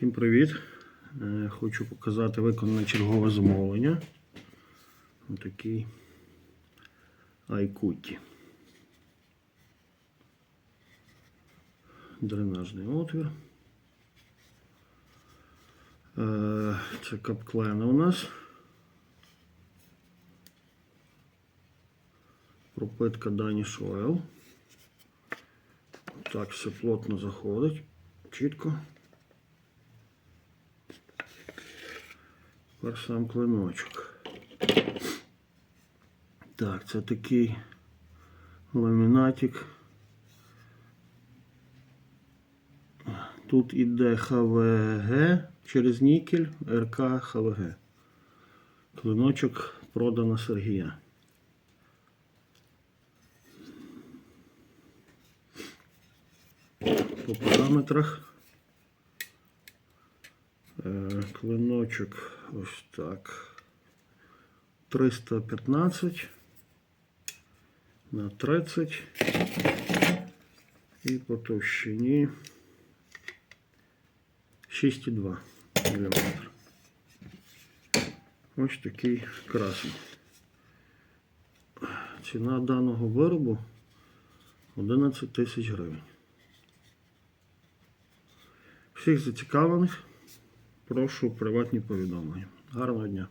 Всім привіт! Е, Хочу показати виконане чергове замовлення. Отакий айкуті. Дренажний отвір. Е, Це капклена у нас. Пропитка Danish Oil. Так, все плотно заходить. Чітко. Тепер сам клиночок. Так, це такий ламінатик. Тут іде ХВГ через нікель, РК ХВГ. Клиночок продано Сергія. По параметрах. Е, Клиночок ось так. 315 на 30 і по товщині 6,2 мм. Ось такий красний. Ціна даного виробу 11 тисяч гривень. Всіх зацікавлених прошу приватні повідомлення. Гарного дня!